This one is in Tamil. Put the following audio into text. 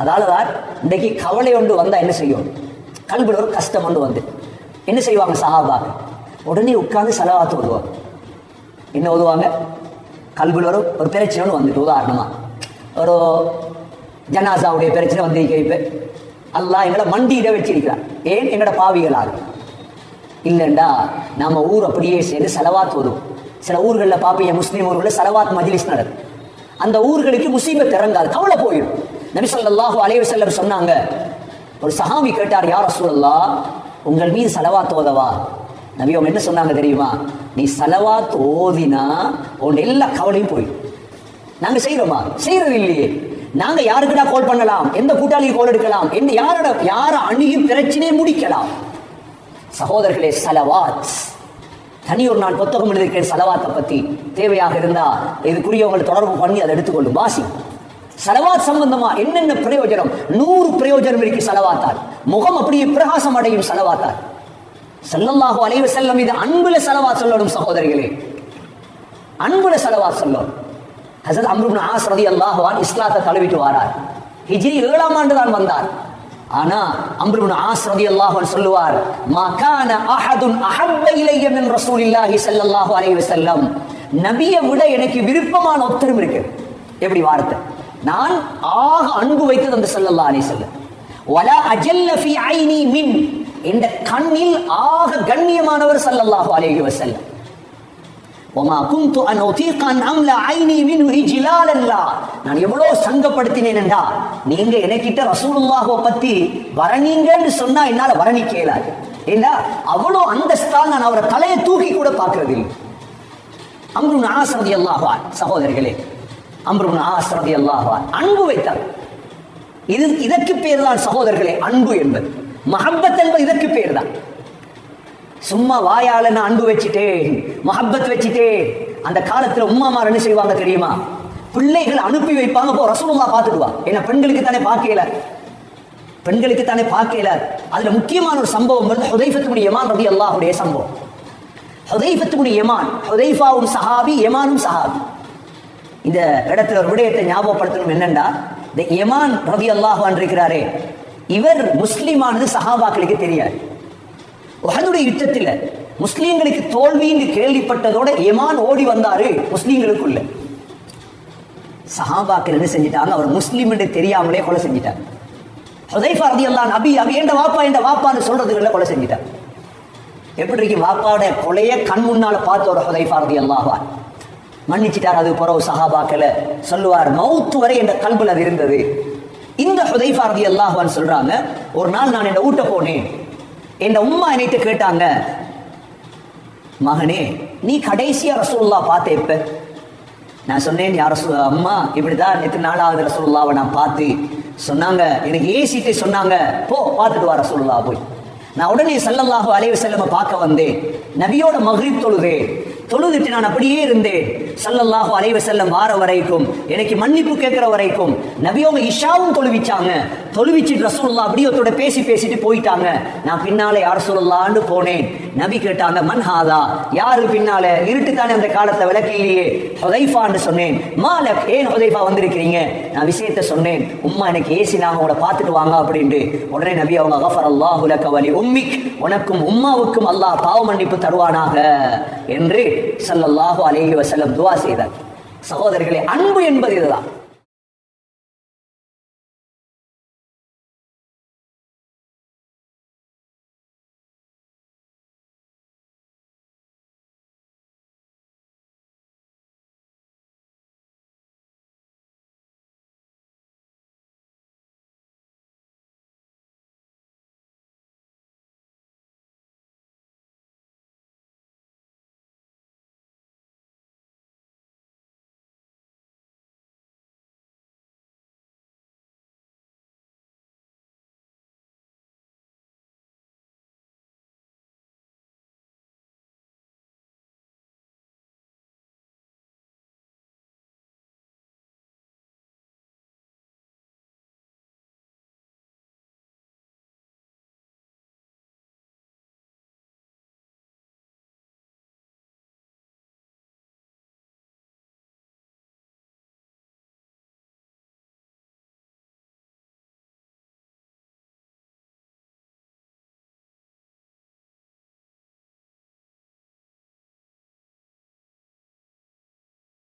அதால தான் இன்றைக்கு கவலை ஒன்று வந்தால் என்ன செய்யும்? கல்வியில் ஒரு கஷ்டம் ஒன்று வந்து. என்ன செய்வாங்க சஹாபாங்க உடனே உட்காந்து செலவாத்து ஓதுவாங்க. என்ன ஓதுவாங்க? கல்வியில் ஒரு ஒரு பிரச்சனை ஒன்று வந்துட்டு உதாரணமாக ஒரு ஜனாசாவுடைய பிரச்சனை வந்து இப்போ அல்லாஹ் எங்களை மண்டியிட வச்சிருக்கிறார். ஏன்? எங்களோட பாவிகளாக. இல்லைண்டா நம்ம ஊர் அப்படியே சேர்ந்து செலவாத்து ஓதுவோம். சில ஊர்களில் பார்ப்பீங்க முஸ்லீம் ஊர்களில் செலவாத் மஜிலிஸ் நடக்கும். அந்த ஊர்களுக்கு முசீபத் இறங்காது கவலை போயிடும். நபிசல்லாஹு ஸல்லல்லாஹு செல்லர் சொன்னாங்க. ஒரு சஹாமி கேட்டார் யார் ரசூலுல்லாஹ் உங்கள் மீது செலவாத் ஓதவா? நபி அவங்க என்ன சொன்னாங்க தெரியுமா? நீ செலவாத் ஓதினா உன் எல்லா கவலையும் போயிடும். நாங்க செய்யறோமா செய்யறது இல்லையே. நாங்க யாருக்கிட்ட கால் பண்ணலாம்? எந்த கூட்டாளிக்கு கால் எடுக்கலாம்? எந்த யாரோட யார அணுகி பிரச்சனையை முடிக்கலாம். சகோதரர்களே சலவாத். தனி ஒரு நாள் புத்தகம் எழுதியிருக்கேன் சலவாத்தை பத்தி. தேவையாக இருந்தா இதுக்குரியவங்களை தொடர்பு பண்ணி அதை எடுத்துக்கொள்ளும். வாசி. சலவாத் சம்பந்தமா என்னென்ன பிரயோஜனம்? நூறு பிரயோஜனம் இருக்கு சலவாத்தால். முகம் அப்படியே பிரகாசம் அடையும் சலவாத்தால். செல்லல்லாஹோ அலைவு செல்லம் இது அன்புல செலவா சொல்லணும் சகோதரிகளே. அன்புல செலவா சொல்லணும். ஹசரத் அம்ருப்னு ஆஸ் ரலியல்லாஹு இஸ்லாத்தை தழுவிட்டு வாரார். ஹிஜ்ரி ஏழாம் ஆண்டு தான் வந்தார். ஆனா அம்ருப்னு ஆஸ்ரதி ரலியல்லாஹு சொல்லுவார் மகான அஹதுன் அஹப்ப இலைய மின் ரசூலில்லாஹி ஸல்லல்லாஹு அலைஹி வஸல்லம். நபியை விட எனக்கு விருப்பமான ஒத்தரும் இருக்கு. எப்படி வார்த்தை? நான் ஆக அன்பு வைத்தது அந்த ஸல்லல்லாஹு அலைஹி வஸல்லம் வலா அஜல்ல ஃபி ஐனி மின் இந்த கண்ணில் ஆக கண்ணியமானவர் ஸல்லல்லாஹு அலைஹி வஸல்லம் وما كنت ان اطيق ان املا عيني منه اجلالا لا நான் எவ்வளவு சங்கப்படுத்தினேன் என்றா நீங்க எனக்கிட்ட ரசூலுல்லாஹ்வை பத்தி வரணீங்கன்னு சொன்னா என்னால வர்ணிக்க இயலாது ஏண்டா அவ்வளவு அந்தஸ்தால் நான் அவரை தலையை தூக்கி கூட பார்க்கறது இல்லை அம்ருன் ஆசரதி அல்லாஹான் சகோதரிகளே அம்ருன் ஆசரதி அல்லாஹான் அன்பு வைத்தார். இது இதற்கு பேர் தான் சகோதரர்களே அன்பு என்பது. மஹப்பத் என்பது இதற்கு பேர் தான் சும்மா வாயால நான் அன்பு வச்சுட்டேன் மஹப்பத் வச்சுட்டேன். அந்த காலத்துல உம்மாமார் என்ன செய்வாங்க தெரியுமா? பிள்ளைகள் அனுப்பி வைப்பாங்க போ ரசூலுல்லா பார்த்துடுவா ஏன்னா பெண்களுக்கு தானே பார்க்கல. பெண்களுக்கு தானே பார்க்கல. அதுல முக்கியமான ஒரு சம்பவம் வந்து ஹுதைஃபத்துடைய யமான் ரதி அல்லாஹுடைய சம்பவம் ஹுதைஃபத்துடைய யமான் ஹுதைஃபாவும் சஹாபி யமானும் சஹாபி. இந்த இடத்துல ஒரு விடயத்தை ஞாபகப்படுத்தணும் என்னண்டா இந்த யமான் ரவி அல்லாஹான் இருக்கிறாரே இவர் முஸ்லீமானது சஹாபாக்களுக்கு தெரியாது. உஹதுடைய யுத்தத்தில் முஸ்லீம்களுக்கு தோல்வின்னு கேள்விப்பட்டதோட எமான் ஓடி வந்தாரு முஸ்லீம்களுக்குள்ள. சஹாபாக்கள் என்ன செஞ்சிட்டாங்க? அவர் முஸ்லீம் என்று தெரியாமலே கொலை செஞ்சிட்டாங்க. ஹுதைஃபா ரலியல்லாஹு அபி அபி என்ற வாப்பா என்ற வாப்பான்னு சொல்றதுக்குள்ள கொலை செஞ்சிட்டாங்க. எப்படி இருக்கு? வாப்பாவோட கொலைய கண் முன்னால பார்த்த ஒரு ஹுதைஃபா ரதி அன்ஹு. மன்னிச்சிட்டார் அது புறவு சஹாபாக்களை. சொல்லுவார் மவுத்து வரை என்ற கல்புல அது இருந்தது. இந்த ஹுதைஃபா ரலியல்லாஹு அன்ஹு சொல்றாங்க ஒரு நாள் நான் என்ன ஊட்ட போனேன். என் உம்மா என்னைட்டு கேட்டாங்க மகனே நீ கடைசியா ரசூல்லா பார்த்த இப்ப நான் சொன்னேன் யார் அம்மா இப்படிதான் நேற்று நாளாவது ரசூல்லாவை நான் பார்த்து சொன்னாங்க எனக்கு ஏசிட்டு சொன்னாங்க போ பார்த்துட்டு வா ரசூல்லா போய். நான் உடனே சல்லல்லாஹு அலைவு செல்லம பார்க்க வந்தேன் நபியோட மகிழ் தொழுதேன் தொழுதுட்டு நான் அப்படியே இருந்தேன். சல்லல்லாஹு அலைவ செல்லம் வார வரைக்கும் எனக்கு மன்னிப்பு கேட்கிற வரைக்கும் நபியோங்க இஷாவும் தொழுவிச்சாங்க. தொழுவிச்சிட்டு அப்படியே அப்படியோத்தோட பேசி பேசிட்டு போயிட்டாங்க. நான் பின்னாலே யார் சொல்லலான்னு போனேன். நபி கேட்டாங்க மன்ஹாதா யாரு பின்னால? இருட்டு தானே அந்த காலத்தை இல்லையே ஹொதைஃபான்னு சொன்னேன். மாலக் ஏன் ஹொதைஃபா வந்திருக்கிறீங்க? நான் விஷயத்த சொன்னேன். உம்மா எனக்கு ஏசினாங்க உங்களை பார்த்துட்டு வாங்க அப்படின்ட்டு. உடனே நபி அவங்க அகஃபர் அல்லாஹ் லக வலி உம்மிக் உனக்கும் உம்மாவுக்கும் அல்லாஹ் பாவ மன்னிப்பு தருவானாக? என்று ஸல்லல்லாஹு அலேஹி வஸல்லம் துவா செய்தார். சகோதரர்களே அன்பு என்பது இதுதான்.